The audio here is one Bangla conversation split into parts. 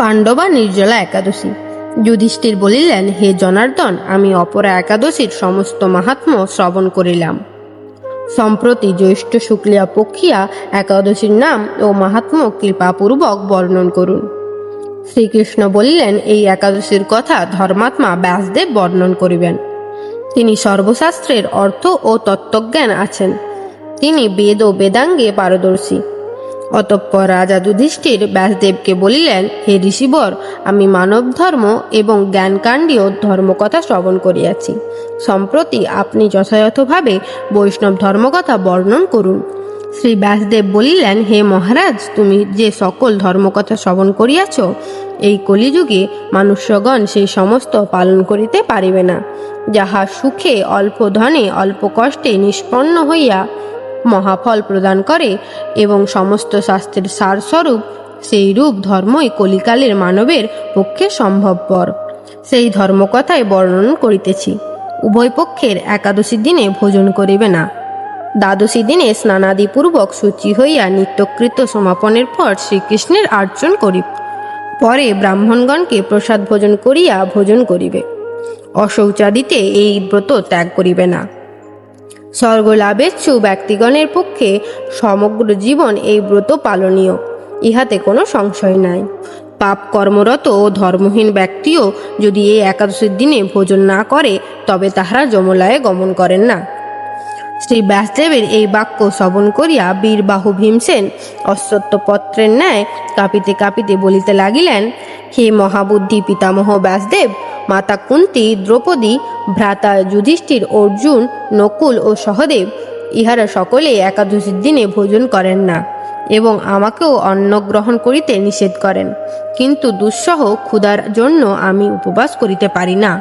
পাণ্ডবা নির্জলা একাদশী। যুধিষ্ঠির বলিলেন, হে জনার্দন, আমি অপরা একাদশীর সমস্ত মাহাত্ম্য শ্রবণ করিলাম। সম্প্রতি জ্যৈষ্ঠ শুক্লিয়া পক্ষিয়া একাদশীর নাম ও মাহাত্ম্য কৃপাপূর্বক বর্ণন করুন। শ্রীকৃষ্ণ বলিলেন, এই একাদশীর কথা ধর্মাত্মা ব্যাসদেব বর্ণন করিবেন। তিনি সর্বশাস্ত্রের অর্থ ও তত্ত্বজ্ঞান আছেন। তিনি বেদ ও বেদাঙ্গে পারদর্শী। অতঃপর রাজা যুধিষ্ঠির ব্যাসদেবকে বলিলেন, হে ঋষিবর, আমি মানব ধর্ম এবং জ্ঞানকাণ্ডীয় ধর্মকথা শ্রবণ করিয়াছি। সম্প্রতি আপনি যথাযথভাবে বৈষ্ণব ধর্মকথা বর্ণন করুন। শ্রী ব্যাসদেব বলিলেন, হে মহারাজ, তুমি যে সকল ধর্মকথা শ্রবণ করিয়াছ, এই কলিযুগে মানুষ্যগণ সেই সমস্ত পালন করিতে পারিবে না। যাহা সুখে, অল্প ধনে, অল্প কষ্টে নিষ্পন্ন হইয়া মহাফল প্রদান করে এবং সমস্ত শাস্ত্রের সারস্বরূপ সেই রূপ ধর্মই কলিকালের মানবের পক্ষে সম্ভবপর। সেই ধর্মকথায় বর্ণন করিতেছি। উভয় পক্ষের একাদশী দিনে ভোজন করিবে না। দ্বাদশী দিনে স্নানাদিপূর্বক সূচি হইয়া নিত্যকৃত সমাপনের পর শ্রীকৃষ্ণের আর্চন করিব। পরে ব্রাহ্মণগণকে প্রসাদ ভোজন করিয়া ভোজন করিবে। অশৌচাদিতে এই ব্রত ত্যাগ করিবে না। স্বর্গলাভেচ্ছু ব্যক্তিগণের পক্ষে সমগ্র জীবন এই ব্রত পালনীয়, ইহাতে কোনো সংশয় নাই। পাপ কর্মরত ও ধর্মহীন ব্যক্তিও যদি এই একাদশীর দিনে ভোজন না করে, তবে তাহারা যমলায় গমন করেন না। শ্রী ব্যাসদেবের এই বাক্য শ্রবণ করিয়া বীরবাহু ভীমসেন অশ্বত্থ পত্রের ন্যায় কাঁপিতে কাঁপিতে বলিতে লাগিলেন হে মহাবুদ্ধি পিতামহ ব্যাসদেব, মাতা কুন্তি, দ্রৌপদী, ভ্রাতা যুধিষ্ঠির, অর্জুন, নকুল ও সহদেব, ইহারা সকলে একাদশীর দিনে ভোজন করেন না এবং আমাকেও অন্ন গ্রহণ করিতে নিষেধ করেন। কিন্তু দুঃসহ ক্ষুধার জন্য আমি উপবাস করিতে পারি না।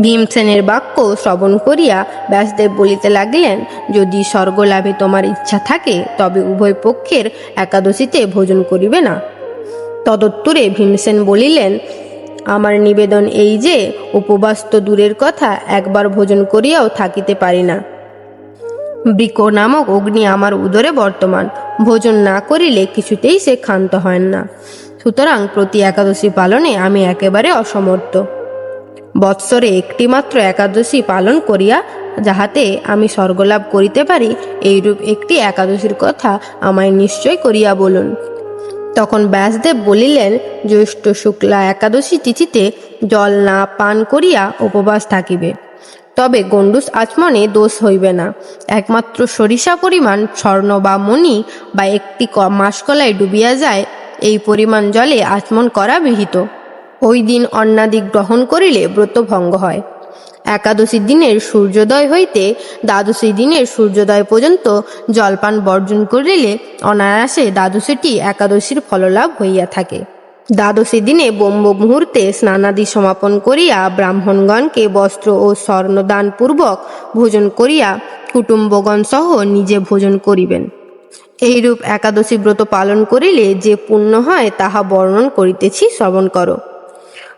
ভীমসেনের বাক্য শ্রবণ করিয়া ব্যাসদেব বলিতে লাগিলেন, যদি স্বর্গলাভে তোমার ইচ্ছা থাকে, তবে উভয় পক্ষের একাদশীতে ভোজন করিবে না। তদত্তরে ভীমসেন বলিলেন, আমার নিবেদন এই যে, উপবাস তো দূরের কথা, একবার ভোজন করিয়াও থাকিতে পারি না। বৃক নামক অগ্নি আমার উদরে বর্তমান, ভোজন না করিলে কিছুতেই সে ক্ষান্ত হয় না। সুতরাং প্রতি একাদশী পালনে আমি একেবারে অসমর্থ। বৎসরে একটিমাত্র একাদশী পালন করিয়া, যাহাতে আমি স্বর্গলাভ করিতে পারি, এইরূপ একটি একাদশীর কথা আমায় নিশ্চয় করিয়া বলুন। তখন ব্যাসদেব বলিলেন, জ্যৈষ্ঠ শুক্লা একাদশী তিথিতে জল না পান করিয়া উপবাস থাকিবে। তবে গণ্ডুস আচমনে দোষ হইবে না। একমাত্র সরিষা পরিমাণ স্বর্ণ বা মণি বা একটি মাসকলায় ডুবিয়া যায়, এই পরিমাণ জলে আচমন করা বিহিত। ওই দিন অন্নাদি গ্রহণ করিলে ব্রত ভঙ্গ হয়। একাদশী দিনের সূর্যোদয় হইতে দ্বাদশী দিনের সূর্যোদয় পর্যন্ত জলপান বর্জন করিলে অনায়াসে দ্বাদশীটি একাদশীর ফললাভ হইয়া থাকে। দ্বাদশী দিনে ব্রহ্ম মুহূর্তে স্নানাদি সমাপন করিয়া ব্রাহ্মণগণকে বস্ত্র ও স্বর্ণদান পূর্বক ভোজন করিয়া কুটুম্বগণ সহ নিজে ভোজন করিবেন। এইরূপ একাদশী ব্রত পালন করিলে যে পুণ্য হয়, তাহা বর্ণন করিতেছি, শ্রবণ করো।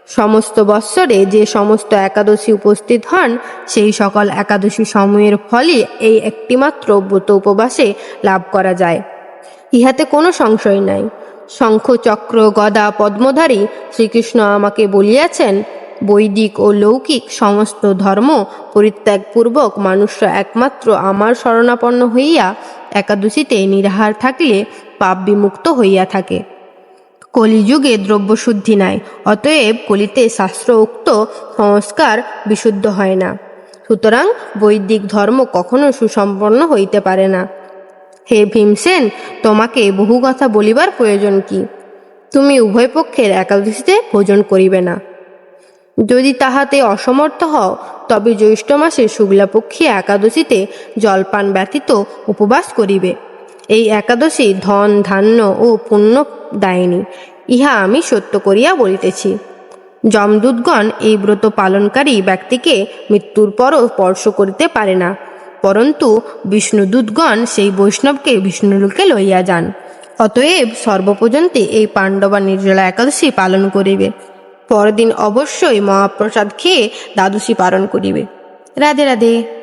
সমস্ত বৎসরে যে সমস্ত একাদশী উপস্থিত হন, সেই সকল একাদশী সময়ের ফলে এই একটিমাত্র ব্রত উপবাসে লাভ করা যায়। ইহাতে কোনো সংশয় নাই। শঙ্খ চক্র গদা পদ্মধারী শ্রীকৃষ্ণ আমাকে বলিয়াছেন, বৈদিক ও লৌকিক সমস্ত ধর্ম পরিত্যাগপূর্বক মানুষ্য একমাত্র আমার শরণাপন্ন হইয়া একাদশীতে নিরাহার থাকিলে পাপ বিমুক্ত হইয়া থাকে। কলিযুগে দ্রব্যশুদ্ধি নাই, অতএব কলিতে শাস্ত্র উক্ত সংস্কার বিশুদ্ধ হয় না। সুতরাং বৈদিক ধর্ম কখনো সুসম্পন্ন হইতে পারে না। হে ভীমসেন, তোমাকে বহু কথা বলিবার প্রয়োজন কি? তুমি উভয় পক্ষের একাদশীতে ভোজন করিবে না। যদি তাহাতে অসমর্থ হও, তবে জ্যৈষ্ঠ মাসে শুক্লাপক্ষী একাদশীতে জলপান ব্যতীত উপবাস করিবে। এই একাদশী ধন, ধান্য ও পুণ্য দায়নি। ইহা আমি সত্য করিয়া বলিতেছি। যমদূতগণ এই ব্রত পালনকারী ব্যক্তিকে মৃত্যুর পরও স্পর্শ করিতে পারে না। পরন্তু বিষ্ণুদূতগণ সেই বৈষ্ণবকে বিষ্ণুলোকে লইয়া যান। অতএব সর্বপর্যন্তে এই পাণ্ডবা নির্জলা একাদশী পালন করিবে। পরদিন অবশ্যই মহাপ্রসাদ খেয়ে দ্বাদশী পালন করিবে। রাধে রাধে।